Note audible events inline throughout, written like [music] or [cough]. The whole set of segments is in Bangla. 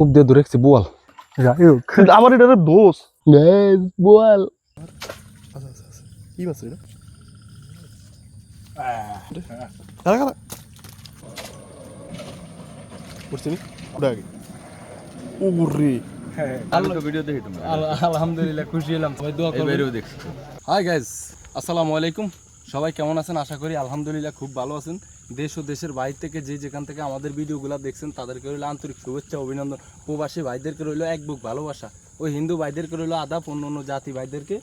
খুব দিয়ে রাখছি বোয়াল যাই হোক আবার এটা দোষ বোয়াল আচ্ছা আচ্ছা আচ্ছা কি মাছ এটা বুঝছি ওটা আগে আলহামদুলিল্লাহ খুশি হলাম সবাই দোয়া করবেন দেখছি হাই গাইজ আসসালামু আলাইকুম সবাই কেমন আছেন আশা করি আলহামদুলিল্লাহ খুব ভালো আছেন দেশ ও দেশের বাইরে থেকে যে যেখান থেকে আমাদের ভিডিওগুলো দেখছেন তাদেরকে রইল আন্তরিক শুভেচ্ছা অভিনন্দন। প্রবাসী ভাইদেরকে রইল এক বুক ভালোবাসা। ওই হিন্দু ভাইদেরকে রইল আদাব অন্য অন্য জাতি ভাইদেরকে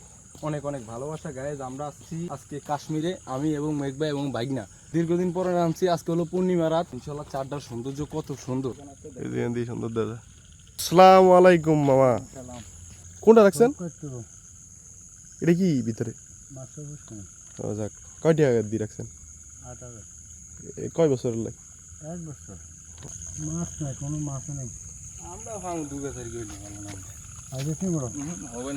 অনেক অনেক ভালোবাসা। গায়েজ আমরা আসছি আজকে কাশ্মীরে আমি এবং মেঘবা এবং বাইগনা দীর্ঘদিন পরে নামছি আজকে হলো পূর্ণিমা রাত। ইনশাল্লাহ চারটার সৌন্দর্য কত সুন্দর। সুন্দর দাদা। আসসালামু আলাইকুম মামা। কোনটা রাখছেন? এটা কি ভিতরে? ও যাক কয় টাকা দিয়ে রাখছেন? এ কয় বছরের লাই এক বছর। মাছ নাই কোনো মাছ নেই। আমরা কি বড় হবে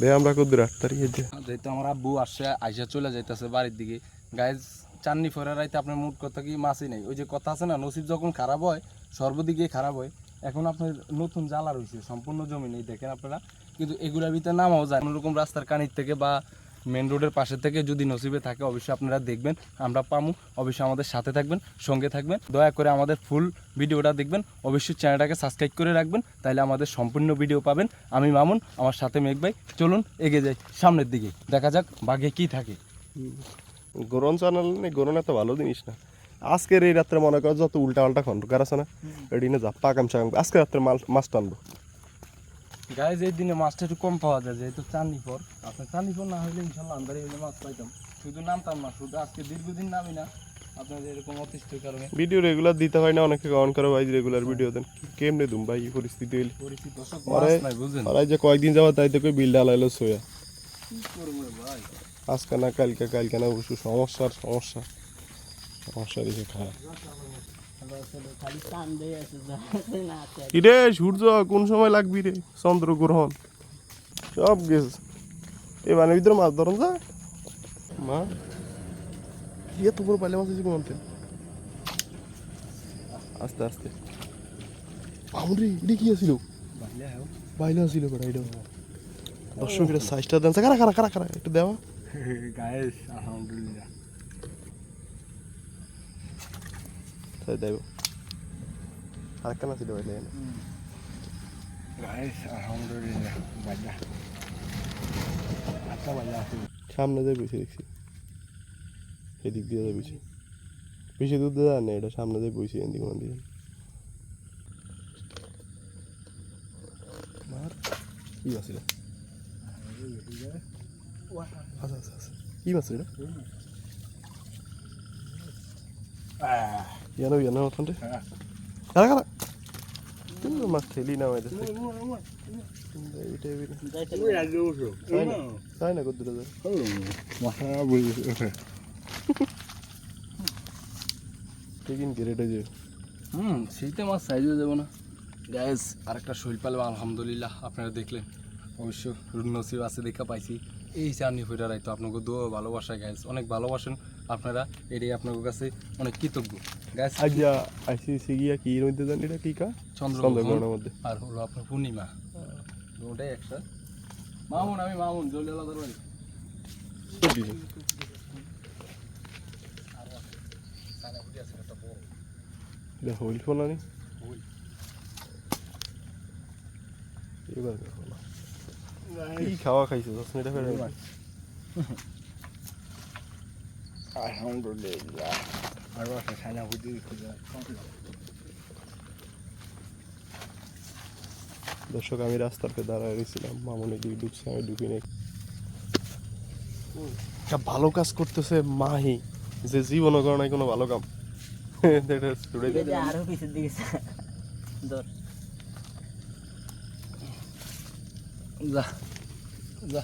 দে আমরা কদ্দুর আট তারিখ যে যেহেতু আমার আব্বু আসছে আইসা চলে যাইতেছে বাড়ির দিকে। গাইজ চাননি ফেরা রাইতে আপনার মুড কথা কি মাছই নেই। ওই যে কথা আছে না নসিব যখন খারাপ হয় সর্বদিকে খারাপ হয়। এখন আপনার নতুন জ্বালা রয়েছে সম্পূর্ণ জমি নেই দেখেন আপনারা। কিন্তু এগুলোর ভিতরে নামাও যায়। কোনোরকম রাস্তার কানির থেকে বা মেন রোডের পাশে থেকে যদি নসিবে থাকে অবশ্যই আপনারা দেখবেন আমরা পামু। অবশ্যই আমাদের সাথে থাকবেন সঙ্গে থাকবেন। দয়া করে আমাদের ফুল ভিডিওটা দেখবেন। অবশ্যই চ্যানেলটাকে সাবস্ক্রাইব করে রাখবেন তাহলে আমাদের সম্পূর্ণ ভিডিও পাবেন। আমি মামুন আমার সাথে মেঘ ভাই। চলুন এগিয়ে যাই সামনের দিকে। দেখা যাক বাঘে কি থাকে। গরম চ্যানেল নেই গরম এত ভালো জিনিস না। আজকের এই রাত্রে মনে করো যত উল্টা পাল্টা খন্ডকার আছে না এটি না যা পাকাম চাকাম আজকে রাত্রে মাল মাছ টানবো। গায়ে এই দিনে মাছটা একটু কম পাওয়া যায় যেহেতু চান্দি পর আপনার চান্দি পর না হলে ইনশাল্লাহ আন্দারে হলে মাছ পাইতাম। শুধু নামতাম না শুধু আজকে দীর্ঘদিন নামি না আপনাদের এরকম অতিষ্ঠের কারণে। ভিডিও রেগুলার দিতে হয় না অনেকে অন করে ভাই রেগুলার ভিডিও দেন। কেমনে দুম ভাই এই পরিস্থিতি হইলে আরে, এই যে কয়েকদিন যাওয়া তাই তো বিল ডালাইলো সোয়া কি করব ভাই? আজকে না কালকে কালকে না সমস্যার সমস্যা। সমস্যা দিকে খায় কিরে সূর্য, কোন সময় লাগবি রে? চন্দ্রগ্রহণ। সব গেছে। এই মানে ভিতরে মাছ ধরুন যা। মা। ইয়ে তো বড় পাইলে মাছ আস্তে আস্তে। আমরি এটা কি আছিল? বাইলে এটা সাইজটা দেন। কারা কারা কারা কারা, একটু দেওয়া। [laughs] আলহামদুলিল্লাহ তাই দেব আরেকটা বাজা আচ্ছা বাজা সামনে দিয়ে বসে দেখছি এদিক দিয়ে বসে বেশি দূর দিয়ে না এটা সামনে দিয়ে বসে এদিক ওখান দিয়ে কি মাছ এটা আচ্ছা আচ্ছা কি মাছ এটা টিকিন গ্রেড হয়ে যায় হুম শীতে মাছ সাইজও দেবো না গ্যাস আরেকটা শৈল পালে আলহামদুলিল্লাহ আপনারা দেখলেন। অবশ্য নসিব আছে দেখা পাইছি। এই চাননি ফুটারাই তো আপনাকে দো ভালোবাসা গ্যাস অনেক ভালোবাসেন। আপনারা এটাই আপনার কাছে অনেক কৃতজ্ঞ। গ্যাস আজ্ঞা আইসিসি গিয়া কি এর মধ্যে জানি এটা টিকা চন্দ্রগ্রহণ চন্দ্রগ্রহণের মধ্যে। আর হলো আপনার পূর্ণিমা। ওটাই একটা। মামুন আমি মামুন জল আলাদা। এটা হইল ফোলা নি এবার কি খাওয়া খাইছে? দশ মিনিট ফেরে আলহামদুলিল্লাহ আর একটা ছানা বুঝি দর্শক আমি রাস্তাতে দাঁড়ায় রয়েছিলাম। মামুনি দিকে ঢুকছে আমি ঢুকি নেই একটা ভালো কাজ করতেছে মাহি যে জীবনও করে নাই কোনো ভালো কাম। আরও পিছের দিকে ধর। যা। যা।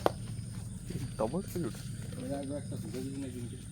ডবল একটা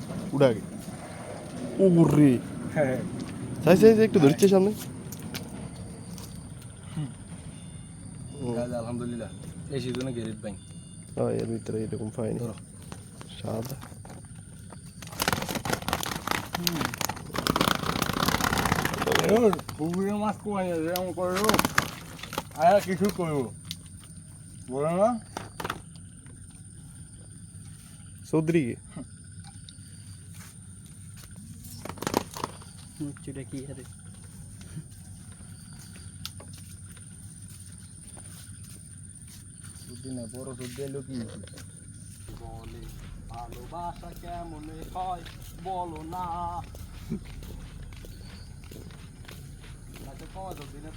উঠা আগে রে সাই সাই একটু ধরছে সামনে। আলহামদুলিল্লাহ এই সিজনে গেরিট ব্যাংক ও এর ভিতরে এরকম ধরো। সাদা। পুকুরে মাছ কমাই এরকম করো আর কিছু করব বলো না। চৌধুরী কে? মুচ্ছুটা কি আরে সুদ্ধি বড় কি বলে ভালোবাসা কেমন হয় বলো না? দিনে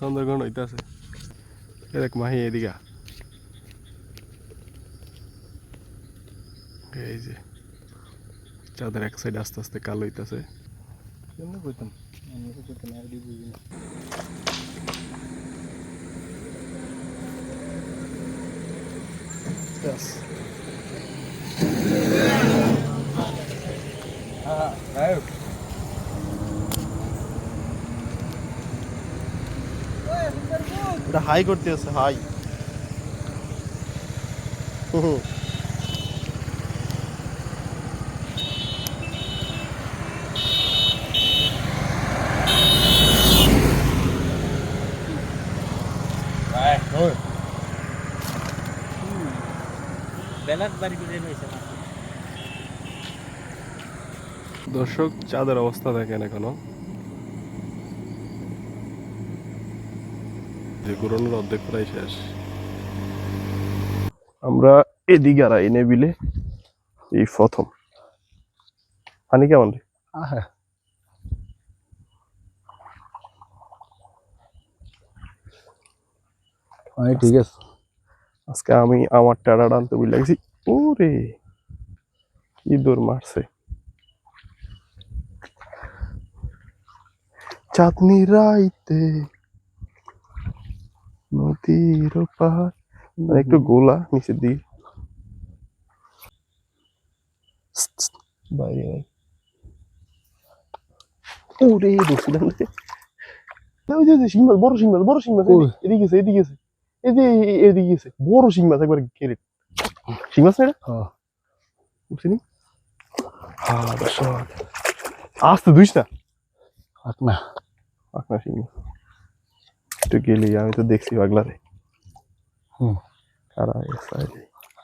চন্দ্রগ্রহণ হইতাছে। এরক মাহি এদিকা এই যে। চাঁদের এক সাইড আস্তে আস্তে কালো হইতেছে। কেমনে কইতাম? আমি করতে হাই আছে হাই বেলার বাড়ি করে রয়েছে দর্শক চাঁদের অবস্থা দেখেন এখনও। যে ঘুরানোর অর্ধেক প্রায় শেষ। আমরা এদিকে আর এনে বিলে এই প্রথম। পানি কেমন রে? আমি ঠিক আছে। আজকে আমি আমার টাড়া টানতে বুঝে লাগছি ওরে কি দৌড় মারছে। চাঁদনি রাইতে নদীর পাহাড়। মানে একটু গোলা নিচের দিকে। বাইরে নাই ওরে ওই যে শিং মাছ বড় শিং মাছ বড় শিং মাছ এদিকে এদিকে এই যে এদিকে আছে বড় শিং মাছ একবার কেরে শিং মাছ না এটা? হ্যাঁ। বুঝছিনি হ্যাঁ দর্শক আসতে দুইস না। না। শিং মাছ। একটু গেলি আমি তো দেখছি পাগলারে। হুম। আর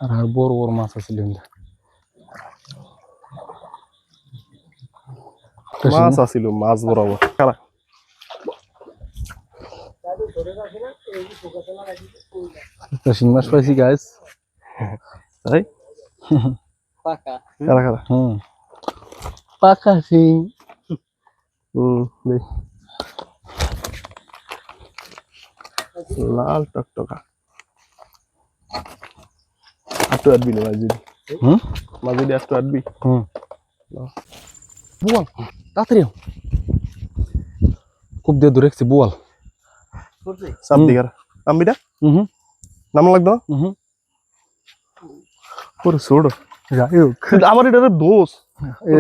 আর বড় বড় মাছ আছে লিন্দা মাছ আসিল মাছ বরাবর। খারা একটা শিং মাছ পাইছি গাইস তাই পাকা খারা খারা হুম পাকা শিং হুম দেখ লাল টকটকা আটটু আটবি না মাঝে হুম মাঝে দিয়ে আটটু আটবি হুম বোয়াল তাড়াতাড়ি আও। খুব দিয়ে দূরে একছি বোয়াল করছে সাপ হুম। দিঘার আম্বিটা হুম নাম লাগতো হুম ওরে ছোট যাই হোক আমার এটা দোষ।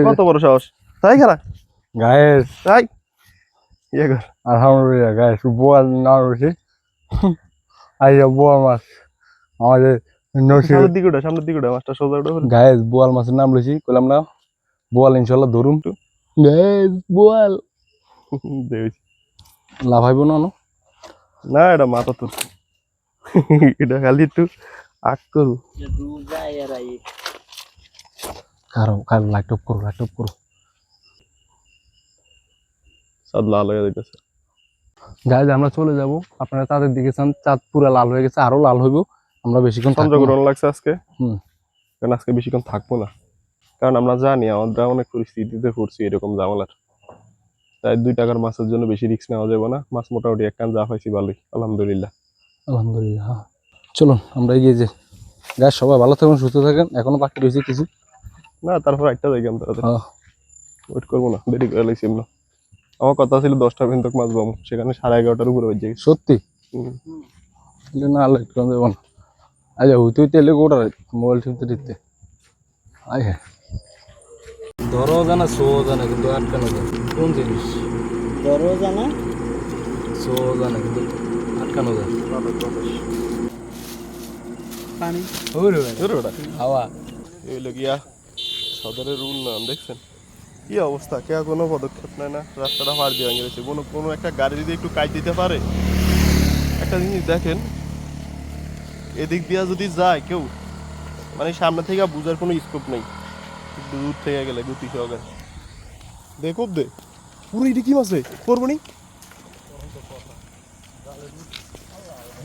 কত বড় সাহস? তাই খারা গায়েস। তাই? ইয়ে কর। আলহামদুলিল্লাহ গায়েস। বোয়াল না রয়েছে। আই বোয়াল মাছ আমাদের সামনের দিকে ওটা সামনের দিকে ওটা মাছটা সোজা ওটা করে। গায়েস বোয়াল মাছের নাম লইছি কইলাম না বোয়াল ইনশাল্লাহ গায়েস বোয়াল। দেখেছি লাভাইব না? না এটা মাথা তোর এটা খালি একটু আগ করু কারও কারও লাইট অফ করো লাইট অফ করো সব লাল হয়ে যাইতেছে। গাইজ আমরা চলে যাব। আপনারা তাদের দিকে চান চাঁদ পুরো লাল হয়ে গেছে আরও লাল হইব। আমরা বেশিক্ষণ চন্দ্রগ্রহণ লাগছে আজকে। হুম। কারণ আজকে বেশিক্ষণ থাকব না। কারণ আমরা জানি আমরা অনেক পরিস্থিতিতে পড়ছি এরকম জামালার তাই দুই টাকার মাছের জন্য বেশি রিস্ক নেওয়া যাবে না। মাছ মোটামুটি এক কান যা পাইছি ভালোই আলহামদুলিল্লাহ। আলহামদুলিল্লাহ হ্যাঁ। চলুন আমরা এগিয়ে যাই। গাইজ সবাই ভালো থাকুন সুস্থ থাকেন। এখনও বাকি রয়েছে কিছু? না তারপর একটা জায়গা আমরা হ্যাঁ। ওয়েট করব না দেরি করে লাগছি আমরা আমার কথা ছিল দশটা পর্যন্ত মাছ পাবো সেখানে সাড়ে এগারোটার উপরে বেজে গেছে। সত্যি? না লেট করে দেবো না আচ্ছা তুই তেলে গোটা মোবাইল টিপতে টিপতে আয় হ্যাঁ। ধরো জানা শো জানা কিন্তু আটকানো যায়। কোন জিনিস? বড় জানা? শো জানা কিন্তু আটকানো যায়। পানি। ওরে ধরো ওটা হাওয়া। এই হলো গিয়া সদরের উন্নয়ন দেখছেন? কি অবস্থা? কে কোনো পদক্ষেপ নেয় না? রাস্তাটা পার দিয়ে গেছে কোনো কোনো একটা গাড়ি যদি একটু কাজ দিতে পারে? একটা জিনিস দেখেন এদিক দিয়া যদি যায় কেউ মানে সামনে থেকে বুঝার কোনো স্কোপ নেই। দূর থেকে গেলে গতি সহকারে। দেখো দে। পুরো এটি কি মাছে করব নি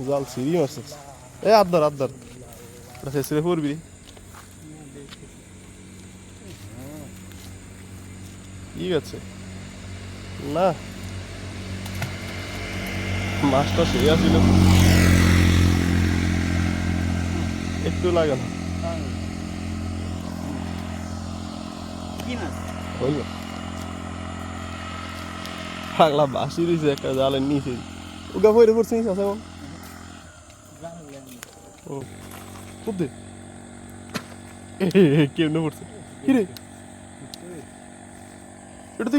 জাল সিঁড়ি মাছ এ আদার আদার ওটা শেষে পড়বি। ঠিক আছে। না। মাছটা সেই আছিল। একটু লাগে না কি মাছ? হইল। পাগলা বাসি রয়েছে একটা জালের নিচে। ওগা পরে পড়ছে নিচে আছে ও কোথায় কেমনে পড়ছে? কি রে? এটা তো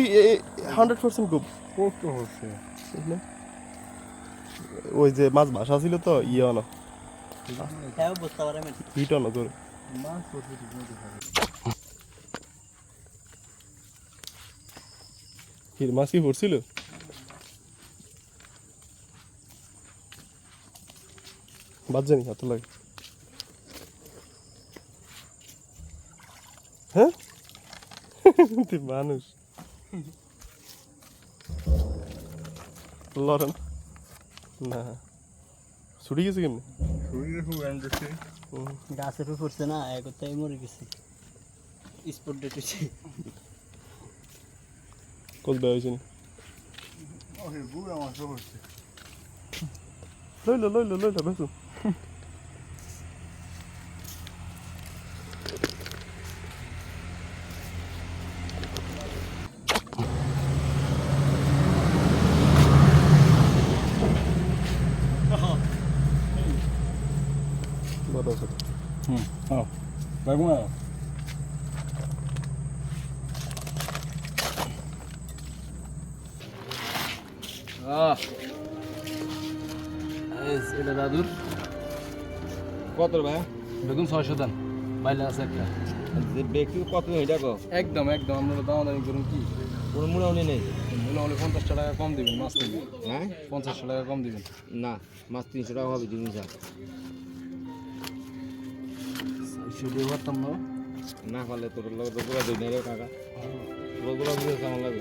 হান্ড্রেড পার্সেন্ট খুব কষ্ট হচ্ছে? ওই যে মাছ ভাষা ছিল তো ইয়ে আনো হ্যাঁ বুঝতে পারে হিট আনো তোর। হির মাছ কি পড়ছিল বাদ জানি এত লাগে। হ্যাঁ? [laughs] তুই মানুষ। লড়েন না। ছুটি গেছে কেমনি? গাছের উপর পড়ছে না একটাই মরে গেছে। স্পট ডেট হচ্ছে Pozbyłeś się. Okej, buja ma żołądźcie. Lojlo, lojlo, lojlo, bezu. Bora, Zé. Hum, এটা দাদুর। কত ভাই? বেগুন ছয়শো দেন? বাইলে আছে একটা। ব্যক্তি কত এটা কো একদম একদম। আপনারা দাম দামি করুন কি? কোনো মুড়াউনি নেই। হলে পঞ্চাশটা টাকা কম দিবেন মাছ নেবেন হ্যাঁ? পঞ্চাশটা টাকা কম দিবেন। না মাছ তিনশো টাকা হবে জিনিস ছয়শো দিয়ে পারতাম না। পারলে তোর লোক তো পুরো দিই না রে কাকা। রোগগুলো বুঝে কেমন লাগে।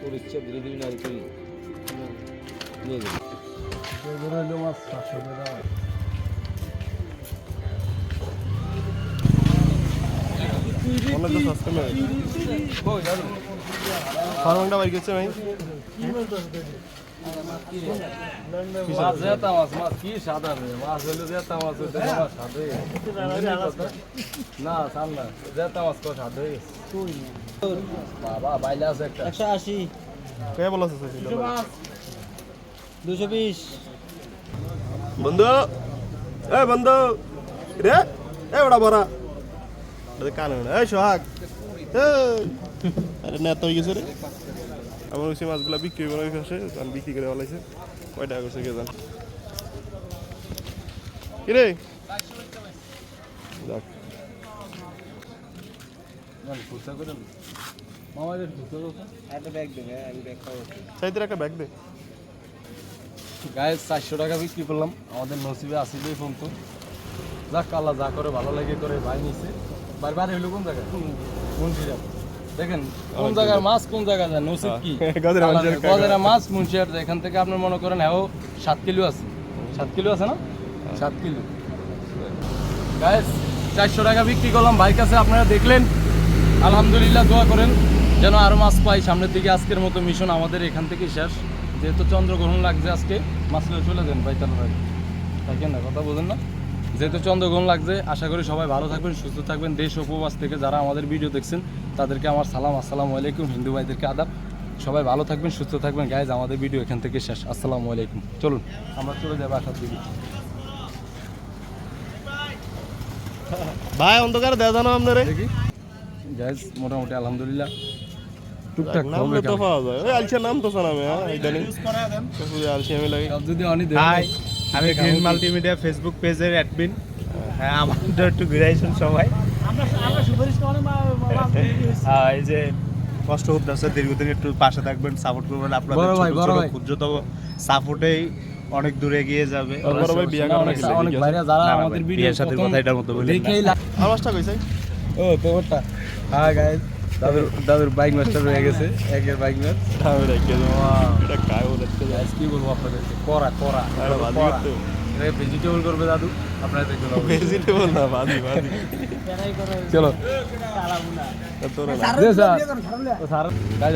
তোর ইচ্ছা দিলে দিবি না আর তুই নিয়ে যাবি মাছ সাতশো টাকা অনেক সস্তা নয় ফার্মাংটা বাড়ি গেছে ভাই না সান না জেতা মাছ কো সাদে বাবা বাইলে আছে একটা। কে বলছে দুশো বিশ। বন্ধু। এ বন্ধু। রে এ বড়া বড়া। আরে কানে এই সোহাগ। আরে নেতা হয়ে গেছে রে। আমার ওই মাছগুলো বিক্রি করে আসে আমি বিক্রি করে বলাইছে কয় টাকা করছে কে জান। করে মামা এর ফুসা করে একটা ব্যাগ দেবে আমি ব্যাগ খাব সাইদের একটা ব্যাগ দে। গায়ে চারশো টাকা বিক্রি করলাম। আমাদের নসিবে আসিল ফোন তো। যাক কালা যা করে ভালো লাগে করে ভাই নিছে। বারবার হইল কোন জায়গায়? দেখেন কোন জায়গার মাছ কোন জায়গায় যায়? নসিব কি। গজরা মাছ মুন্সিয়ার এখান থেকে আপনি মনে করেন হ্যাঁ সাত কিলো আছে। সাত কিলো আছে না? সাত কিলো। গায়ে চারশো টাকা বিক্রি করলাম। ভাই কাছে আপনারা দেখলেন। আলহামদুলিল্লাহ দোয়া করেন। যেন আরও মাছ পাই। সামনের দিকে আজকের মতো মিশন আমাদের এখান থেকেই শেষ। যেহেতু চন্দ্রগ্রহণ লাগছে আজকে মাছ লয়ে চলে যান ভাই তার ভাই। থাকেন না কথা বোঝেন না? যেহেতু চন্দ্রগ্রহণ লাগছে আশা করি সবাই ভালো থাকবেন সুস্থ থাকবেন। দেশ উপবাস থেকে যারা আমাদের ভিডিও দেখছেন তাদেরকে আমার সালাম আসসালামু আলাইকুম হিন্দু ভাইদেরকে আদাব। সবাই ভালো থাকবেন সুস্থ থাকবেন। গাইজ আমাদের ভিডিও এখান থেকে শেষ। আসসালামু আলাইকুম। চলুন আমরা চলে যাব আসার দিকে। ভাই অন্ধকার জানো আপনারে। দেখি। গাইজ মোটামুটি আলহামদুলিল্লাহ। টুকটাক নাম তো পাওয়া যায় ওই আলছে নাম তো শোনাবে হ্যাঁ ইদানিং। আলছি আমি লাগে যদি অনি হাই আমি গ্রিন মাল্টিমিডিয়া ফেসবুক পেজের অ্যাডমিন হ্যাঁ আমাদের একটু ঘুরে আইসুন সবাই হ্যাঁ, এই যে কষ্ট দীর্ঘদিন একটু পাশে থাকবেন সাপোর্ট করবেন। আপনাদের ভাই। ক্ষুদ্রতম সাপোর্টেই অনেক দূরে গিয়ে যাবে। বড় ভাই বিয়া করা অনেক যারা আমাদের ভিডিও সাথে কথা এটার দেখেই কইছে? ও তোরটা। হ্যাঁ দাদুর দাদুর বাইক মাস্টার হয়ে গেছে একের বাইক মাস্টার আমি রেখে দেবো এটা কি বলব আপনাদের করা করা ভেজিটেবল করবে দাদু? আপনারা ভেজিটেবল না বাদি বাদি চলো।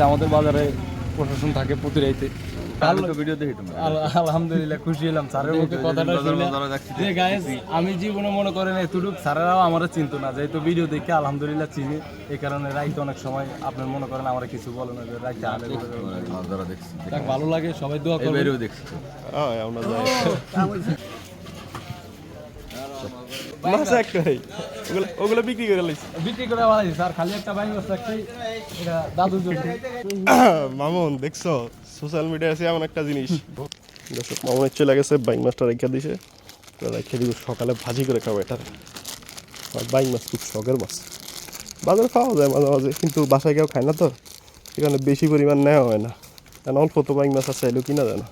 আমাদের বাজারে প্রশাসন থাকে প্রতি রাইতে। আলহামদুলিল্লাহ খুশি হলাম। স্যারের মুখে কথাটা শুনে যে গাইজ আমি জীবনে মনে করেন এতটুকু স্যারেরাও আমার চিনতো না যেহেতু ভিডিও দেখে আলহামদুলিল্লাহ চিনি। এই কারণে রাইতে অনেক সময় আপনার মনে করেন আমার কিছু বলে না যে রাইতে আলে ভালো লাগে সবাই দোয়া করবে এবারেও দেখছি। হ্যাঁ আমরা যাই। একটাই ওগুলো ওগুলো বিক্রি করে লাইছি। বিক্রি করে ভালো স্যার খালি একটা বাইক একটাই এটা দাদুর জন্য। [coughs] মামুন দেখছ? সোশ্যাল মিডিয়া আছে এমন একটা জিনিস। দর্শক মামুনের চলে গেছে বাইক মাছটা রেখে দিছে। রেখে দিব সকালে ভাজি করে খাব এটা। আর বাইক মাছ খুব শখের মাছ। বাজারে খাওয়া যায় মাঝে মাঝে কিন্তু বাসায় কেউ খায় না তো। এখানে বেশি পরিমাণ নেওয়া হয় না। কারণ অল্প তো বাইক মাছ আছে এলো কিনা যায় না।